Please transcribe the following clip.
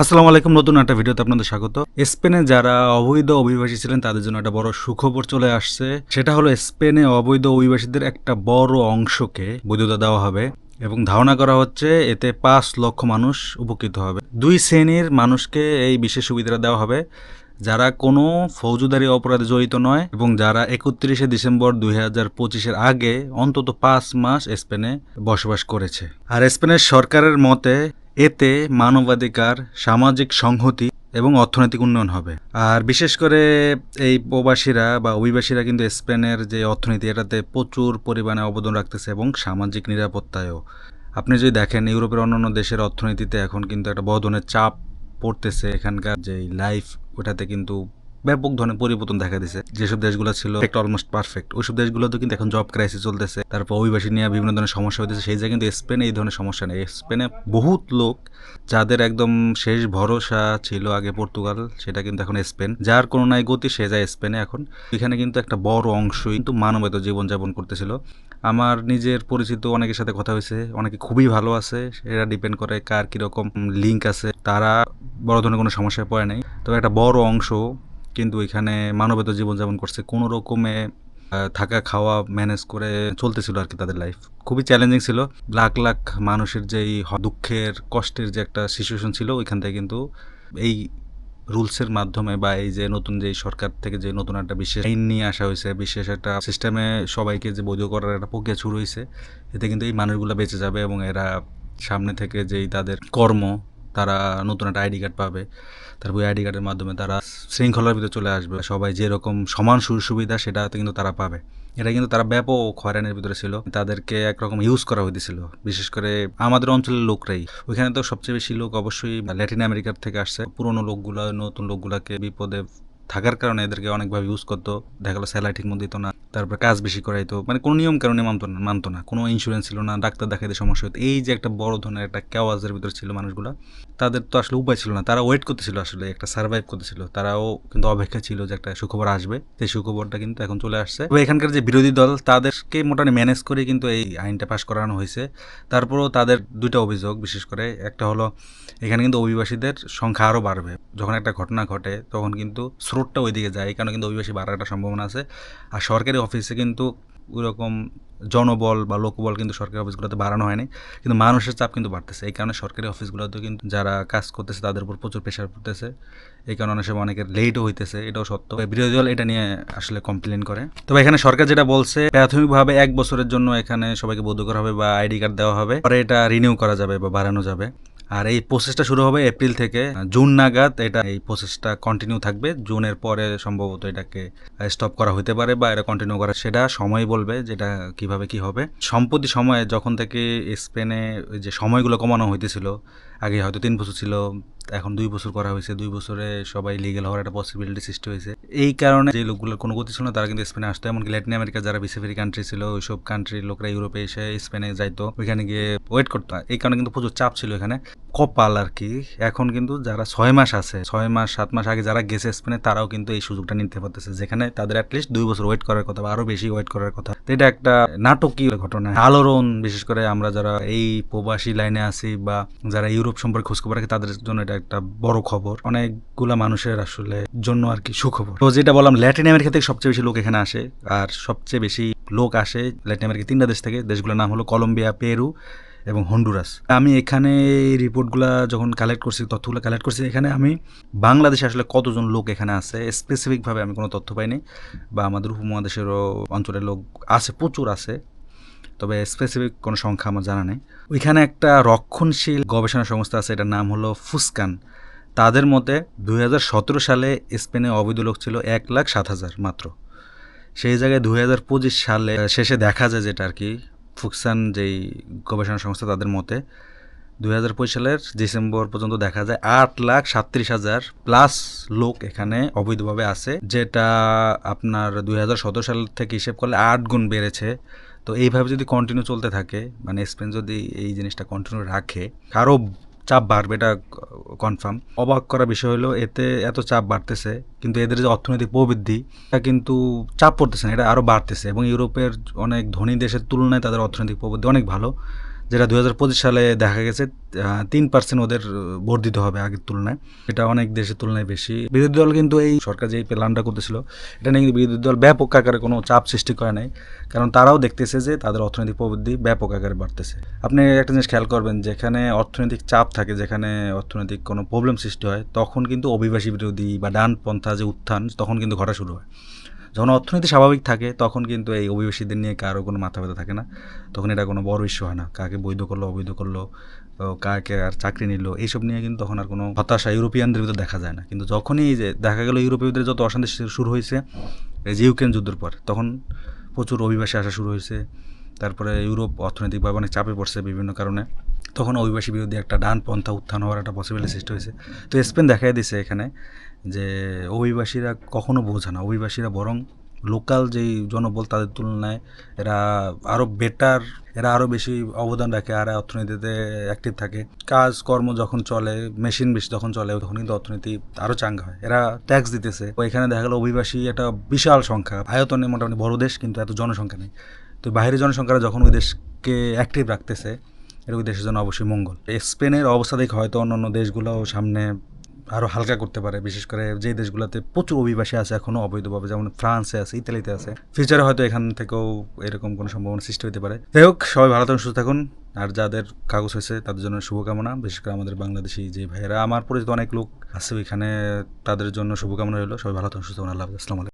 আসসালামু আলাইকুম, নতুন একটা ভিডিওতে আপনাদের স্বাগত। স্পেনে যারা অবৈধ অভিবাসী ছিলেন, তাদের জন্য একটা বড় সুখবর চলে আসছে। সেটা হলো, স্পেনে অবৈধ অভিবাসীদের একটা বড় অংশকে বৈধতা দেওয়া হবে এবং ধারণা করা হচ্ছে, এতে পাঁচ লক্ষ মানুষ উপকৃত হবে। দুই শ্রেণির মানুষকে এই বিশেষ সুবিধাটা দেওয়া হবে। যারা কোনো ফৌজদারি অপরাধে জড়িত নয় এবং যারা একত্রিশে ডিসেম্বর দুই হাজার পঁচিশের আগে অন্তত পাঁচ মাস স্পেনে বসবাস করেছে। আর স্পেনের সরকারের মতে এতে মানবাধিকার, সামাজিক সংহতি এবং অর্থনৈতিক উন্নয়ন হবে। আর বিশেষ করে এই প্রবাসীরা বা অভিবাসীরা কিন্তু স্পেনের যে অর্থনীতি, এটাতে প্রচুর পরিমাণে অবদান রাখতেছে এবং সামাজিক নিরাপত্তায়ও। আপনি যদি দেখেন, ইউরোপের অন্যান্য দেশের অর্থনীতিতে এখন কিন্তু একটা বড় ধরনের চাপ পড়তেছে। এখানকার যে লাইফ ওটাতে কিন্তু ব্যাপক ধরনের পরিবর্তন দেখা দিছে। যেসব দেশগুলো ছিল একটা অলমোস্ট পারফেক্ট ওইসব দেশগুলোতে কিন্তু এখন জব ক্রাইসিস চলতেছে। তারপর অভিবাসী নিয়ে বিভিন্ন ধরনের সমস্যা হইতেছে। সেই জায়গায় কিন্তু স্পেনে এই ধরনের সমস্যা নেই। স্পেনে বহুত লোক যাদের একদম শেষ ভরসা ছিল আগে পর্তুগাল সেটা কিন্তু এখন স্পেন যার কোনো নাই গতি সে যায় স্পেনে এখন। এখানে কিন্তু একটা বড় অংশই কিন্তু মানবেত জীবনযাপন করতেছিল। আমার নিজের পরিচিত অনেকের সাথে কথা হয়েছে। অনেকে খুবই ভালো আছে। এরা ডিপেন্ড করে কার কীরকম লিঙ্ক আছে। তারা বড় ধরনের কোনো সমস্যায় পড়ে নাই। তবে একটা বড় অংশ কিন্তু এখানে মানবেত জীবনযাপন করছে। কোনো রকমে থাকা, খাওয়া ম্যানেজ করে চলতেছিল আর কি তাদের লাইফ খুবই চ্যালেঞ্জিং ছিল। লাখ লাখ মানুষের যেই দুঃখের, কষ্টের যে একটা সিচুয়েশন ছিল, ওইখান থেকে কিন্তু এই রুলসের মাধ্যমে বা এই যে নতুন যে সরকার থেকে যে নতুন একটা বিশেষ আইন নিয়ে আসা হয়েছে, বিশেষ একটা সিস্টেমে সবাইকে যে বৈধ করার একটা প্রক্রিয়া শুরু হয়েছে, এতে কিন্তু এই মানুষগুলো বেঁচে যাবে এবং এরা সামনে থেকে যেই তাদের কর্ম তারা নতুন একটা আইডি কার্ড পাবে। তারপর আইডি কার্ডের মাধ্যমে তারা শৃঙ্খলার ভিতরে চলে আসবে। সবাই যেরকম সমান সুযোগ সুবিধা সেটাতে কিন্তু তারা পাবে। এটা কিন্তু তারা ব্যাপক হয়রানির ভিতরে ছিল। তাদেরকে একরকম ইউজ করা হইতেছিল। বিশেষ করে আমাদের অঞ্চলের লোকরাই। ওইখানে তো সবচেয়ে বেশি লোক অবশ্যই ল্যাটিন আমেরিকার থেকে আসছে। পুরোনো লোকগুলো, নতুন লোকগুলাকে বিপদে থাকার কারণে এদেরকে অনেকভাবে ইউজ করতো। দেখা গেলো স্যালারি ঠিক মতো দিত না। তারপর কাজ বেশি করাইতো মানে কোনো নিয়ম কারণে মানতো না মানতো না। কোনো ইন্স্যুরেন্স ছিল না, ডাক্তার দেখাইতে সমস্যা হতো এই যে একটা বড় ধরনের একটা কেওয়াজের ভিতরে ছিল মানুষগুলো, তাদের তো আসলে উপায় ছিল না। তারা ওয়েট করতেছিল আসলে, একটা সার্ভাইভ করতেছিল। তারাও কিন্তু অপেক্ষা ছিল যে একটা সুখবর আসবে। সেই সুখবরটা কিন্তু এখন চলে আসছে। তবে এখানকার যে বিরোধী দল, তাদেরকে মোটামুটি ম্যানেজ করে কিন্তু এই আইনটা পাশ করানো হয়েছে। তারপরও তাদের দুইটা অভিযোগ বিশেষ করে। একটা হলো, এখানে কিন্তু অভিবাসীদের সংখ্যা আরও বাড়বে। যখন একটা ঘটনা ঘটে, তখন কিন্তু স্রোতটা ওইদিকে যায়, কারণে কিন্তু অভিবাসী বাড়ার একটা সম্ভাবনা আছে। আর সরকারি অফিসে কিন্তু ওইরকম জনবল বা লোকবল কিন্তু সরকারি অফিসগুলোতে বাড়ানো হয়নি। কিন্তু মানুষের চাপ কিন্তু বাড়তেছে। এই কারণে সরকারি অফিসগুলোতে কিন্তু যারা কাজ করতেছে, তাদের উপর প্রচুর প্রেশার পড়তেছে। এই কারণে অনেক সময় অনেকের লেটও হইতেছে। এটাও সত্য। বিরোধী দল এটা নিয়ে আসলে কমপ্লেন করে। তবে এখানে সরকার যেটা বলছে, প্রাথমিকভাবে এক বছরের জন্য এখানে সবাইকে বৈধ করা হবে বা আইডি কার্ড দেওয়া হবে। পরে এটা রিনিউ করা যাবে বা বাড়ানো যাবে। আর এই প্রসেসটা শুরু হবে এপ্রিল থেকে। জুন নাগাদ এটা এই প্রসেসটা কন্টিনিউ থাকবে। জুনের পরে সম্ভবত এটাকে স্টপ করা হতে পারে বা এটা কন্টিনিউ করা, সেটা সময় বলবে যেটা কীভাবে কি হবে। সম্প্রতি সময়ে যখন থেকে স্পেনে যে সময়গুলো কমানো হইতেছিল, আগে হয়তো তিন বছর ছিল এখন দুই বছর করা হয়েছে, দুই বছরে সবাই লিগেল হওয়ার একটা পসিবিলিটি সৃষ্টি হয়েছে। এই কারণে যে লোকগুলোর কোনো গতি ছিল না, তারা কিন্তু স্পেনে আসতো। এমনকি ল্যাটিন আমেরিকা যারা বিসিফেরি কান্ট্রি ছিল, ওইসব কান্ট্রির লোকরা ইউরোপে এসে স্পেনে যাইতো। ওইখানে গিয়ে ওয়েট করতো। এই কারণে কিন্তু প্রচুর চাপ ছিল এখানে। কপাল আর কি। এখন কিন্তু যারা ছয় মাস আছে, ছয় মাস, সাত মাস আগে যারা গেছে স্পেনে, তারাও কিন্তু এই সুযোগটা নিতে পারতেছে, যেখানে তাদের অ্যাটলিস্ট দুই বছর ওয়েট করার কথা বা আরও বেশি ওয়েট করার কথা। তো এটা একটা নাটকীয় ঘটনা। আলোড়ন, বিশেষ করে আমরা যারা এই প্রবাসী লাইনে আছি বা যারা ইউরোপ সম্পর্কে খোঁজখবর রাখে, তাদের জন্য এটা একটা বড় খবর। অনেকগুলা মানুষের আসলে জন্য আর কি সুখবর। তো যেটা বললাম ল্যাটিন আমেরিকা থেকে সবচেয়ে বেশি লোক এখানে আসে, আর সবচেয়ে বেশি লোক আসে ল্যাটিন আমেরিকা তিনটা দেশ থেকে। দেশগুলোর নাম হলো কলম্বিয়া পেরু এবং হন্ডুরাস। আমি এখানে এই রিপোর্টগুলো যখন কালেক্ট করছি, তথ্যগুলো কালেক্ট করছি, এখানে আমি বাংলাদেশে আসলে কতজন লোক এখানে আছে স্পেসিফিকভাবে আমি কোনো তথ্য পাইনি বা আমাদের উপমহাদেশেরও অঞ্চলের লোক আছে, প্রচুর আছে, তবে স্পেসিফিক কোনো সংখ্যা আমার জানা নেই। ওইখানে একটা রক্ষণশীল গবেষণা সংস্থা আছে, এটার নাম হলো ফুসকান। তাদের মতে দু হাজার সতেরো সালে স্পেনে অবৈধ লোক ছিল এক লাখ সাত হাজার মাত্র। সেই জায়গায় দুই হাজার পঁচিশ সালে শেষে দেখা যায় যেটা আর কি ফুকসান যেই গবেষণা সংস্থা তাদের মতে, দুই হাজার পঁচিশ সালের ডিসেম্বর পর্যন্ত দেখা যায় আট লাখ সাত্রিশ হাজার প্লাস লোক এখানে অবৈধভাবে আছে, যেটা আপনার দুই হাজার সতেরো সাল থেকে হিসেব করলে আট গুণ বেড়েছে। তো এইভাবে যদি কন্টিনিউ চলতে থাকে মানে স্পেন যদি এই জিনিসটা কন্টিনিউ রাখে আরও চাপ বাড়বে, এটা কনফার্ম অবাক করা বিষয় হলো, এতে এত চাপ বাড়তেছে, কিন্তু এদের যে অর্থনৈতিক প্রবৃদ্ধি, এটা কিন্তু চাপ পড়তেছে না, এটা আরও বাড়তেছে। এবং ইউরোপের অনেক ধনী দেশের তুলনায় তাদের অর্থনৈতিক প্রবৃদ্ধি অনেক ভালো। যেটা দু হাজার পঁচিশ সালে দেখা গেছে তিন পার্সেন্ট ওদের দিতে হবে আগের তুলনায়। এটা অনেক দেশের তুলনায় বেশি। বিরোধী দল কিন্তু এই সরকার যে প্ল্যানটা করতেছিল, এটা নিয়ে কিন্তু বিরোধী দল ব্যাপক আকারে কোনো চাপ সৃষ্টি করে নাই। কারণ তারাও দেখতেছে যে তাদের অর্থনৈতিক প্রবৃদ্ধি ব্যাপক আকারে বাড়তেছে। আপনি একটা জিনিস খেয়াল করবেন, যেখানে অর্থনৈতিক চাপ থাকে, যেখানে অর্থনৈতিক কোনো প্রবলেম সৃষ্টি হয়, তখন কিন্তু অভিবাসী বিরোধী বা ডানপন্থা যে উত্থান, তখন কিন্তু ঘটা শুরু হয়। যখন অর্থনীতি স্বাভাবিক থাকে, তখন কিন্তু এই অভিবাসীদের নিয়ে কারও কোনো মাথা ব্যথা থাকে না। তখন এটা কোনো বড় ইস্যু হয় না। কাকে বৈধ করল, অবৈধ করল কাকে আর চাকরি নিল, এইসব নিয়ে কিন্তু তখন আর কোনো হতাশা ইউরোপিয়ানদের ভিতরে দেখা যায় না। কিন্তু যখনই যে দেখা গেল ইউরোপীয়দের যত অশান্তি শুরু হয়েছে, এই যে ইউক্রেন যুদ্ধের পর, তখন প্রচুর অভিবাসী আসা শুরু হয়েছে। তারপরে ইউরোপ অর্থনৈতিকভাবে অনেক চাপে পড়ছে বিভিন্ন কারণে। তখন অভিবাসী বিরোধী একটা ডান পন্থা উত্থান হওয়ার একটা পসিবিলিটি সৃষ্টি হয়েছে। তো স্পেন দেখাই দিছে এখানে যে অভিবাসীরা কখনো বোঝে না। অভিবাসীরা বরং লোকাল যেই জনবল তাদের তুলনায় এরা আরও বেটার এরা আরও বেশি অবদান রাখে, আর অর্থনীতিতে অ্যাক্টিভ থাকে। কাজ কর্ম যখন চলে মেশিন বেশি যখন চলে, তখন কিন্তু অর্থনীতি আরও চাঙ্গা হয়। এরা ট্যাক্স দিতেছে। এখানে দেখা গেলো অভিবাসী একটা বিশাল সংখ্যা। আয়তনে মোটামুটি বড় দেশ, কিন্তু এত জনসংখ্যা নেই। তো বাইরের জনসংখ্যারা যখন ওই দেশকে অ্যাক্টিভ রাখতেছে এটা ওই দেশের জন্য অবশ্যই মঙ্গল। স্পেনের অবস্থা দেখে হয়তো অন্য অন্য দেশগুলো সামনে আরও হালকা করতে পারে, বিশেষ করে যে দেশগুলোতে প্রচুর অভিবাসী আছে এখনও অবৈধভাবে, যেমন ফ্রান্সে আছে, ইতালিতে আছে। ফিউচারে হয়তো এখান থেকেও এরকম কোনো সম্ভাবনা সৃষ্টি হতে পারে। যাই হোক, সবাই ভালো থাকুন, সুস্থ থাকুন। আর যাদের কাগজ হয়েছে, তাদের জন্য শুভকামনা। বিশেষ করে আমাদের বাংলাদেশি যে ভাইয়েরা, আমার পরিচিত অনেক লোক আছে ওইখানে তাদের জন্য শুভকামনা রইল। সবাই ভালো থাকুন, সুস্থ থাকুন। আল্লাহ আসসালামাইকুম